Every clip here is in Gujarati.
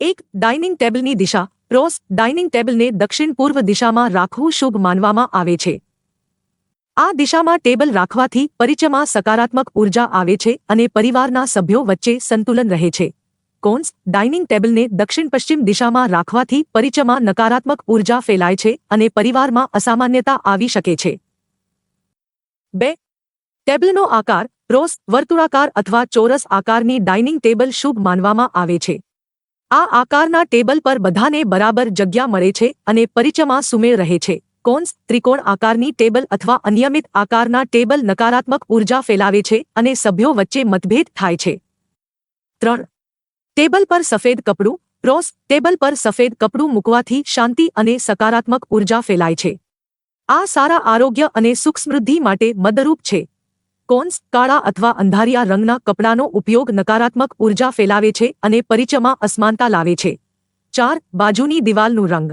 એક ડાઇનિંગ ટેબલની દિશા, રોસ ડાઇનિંગ ટેબલને દક્ષિણ પૂર્વ દિશામાં રાખવું શુભ માનવામાં આવે છે. આ દિશામાં ટેબલ રાખવાથી પરિચયમાં સકારાત્મક ઊર્જા આવે છે અને પરિવારના સભ્યો વચ્ચે સંતુલન રહે છે. કોન્સ ડાઇનિંગ ટેબલને દક્ષિણ પશ્ચિમ દિશામાં રાખવાથી પરિચયમાં નકારાત્મક ઊર્જા ફેલાય છે અને પરિવારમાં અસામાન્યતા આવી શકે છે. બે. ટેબલનો આકાર, રોસ વર્તુળાકાર અથવા ચોરસ આકારની ડાઇનિંગ ટેબલ શુભ માનવામાં આવે છે. આ આકારના ટેબલ પર બધાને બરાબર જગ્યા મળે છે અને પરિચયમાં સુમેળ રહે છે. કોન્સ ત્રિકોણ આકારની ટેબલ અથવા અનિયમિત આકારના ટેબલ નકારાત્મક ઊર્જા ફેલાવે છે અને સભ્યો વચ્ચે મતભેદ થાય છે. ત્રણ. ટેબલ પર સફેદ કપડું. ક્રોસ ટેબલ પર સફેદ કપડું મૂકવાથી શાંતિ અને સકારાત્મક ઊર્જા ફેલાય છે. આ સારા આરોગ્ય અને સુખ સમૃદ્ધિ માટે મદરૂપ છે. કોન્સ કાળા અથવા અંધારિયા રંગના કપડાનો ઉપયોગ નકારાત્મક ઊર્જા ફેલાવે છે અને પરિચયમાં અસમાનતા લાવે છે. ચાર, બાજુની દિવાલનું રંગ.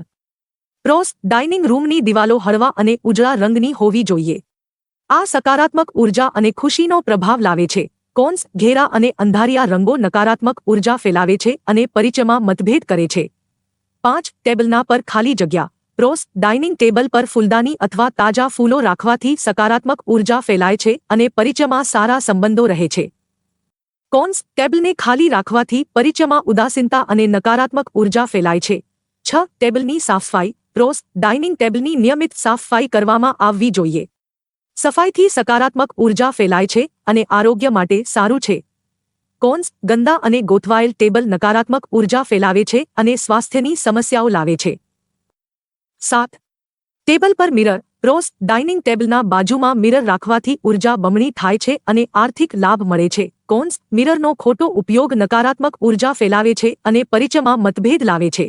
પ્રોસ ડાઇનિંગ રૂમની દિવાલો હળવા અને ઉજળા રંગની હોવી જોઈએ. આ સકારાત્મક ઊર્જા અને ખુશીનો પ્રભાવ લાવે છે. કોન્સ ઘેરા અને અંધારિયા રંગો નકારાત્મક ઊર્જા ફેલાવે છે અને પરિચયમાં મતભેદ કરે છે. પાંચ, ટેબલના પર ખાલી જગ્યા. પ્રોસ ડાઇનિંગ ટેબલ પર ફૂલદાની અથવા તાજા ફૂલો રાખવાથી સકારાત્મક ઊર્જા ફેલાય છે અને પરિચયમાં સારા સંબંધો રહે છે. કોન્સ ટેબલને ખાલી રાખવાથી પરિચયમાં ઉદાસીનતા અને નકારાત્મક ઊર્જા ફેલાય છે. છ, ટેબલની સાફસફાઈ. પ્રોસ ડાઇનિંગ ટેબલની નિયમિત સાફસફાઈ કરવામાં આવવી જોઈએ. સફાઈથી સકારાત્મક ઊર્જા ફેલાય છે અને આરોગ્ય માટે સારું છે. કોન્સ ગંદા અને ગોઠવાયેલ ટેબલ નકારાત્મક ઊર્જા ફેલાવે છે અને સ્વાસ્થ્યની સમસ્યાઓ લાવે છે. સાત. ટેબલ પર મિરર, રોઝ, ડાઇનિંગ ટેબલના બાજુમાં મિરર રાખવાથી ઊર્જા બમણી થાય છે અને આર્થિક લાભ મળે છે. કોન્સ, મિરરનો ખોટો ઉપયોગ નકારાત્મક ઊર્જા ફેલાવે છે અને પરિચયમાં મતભેદ લાવે છે.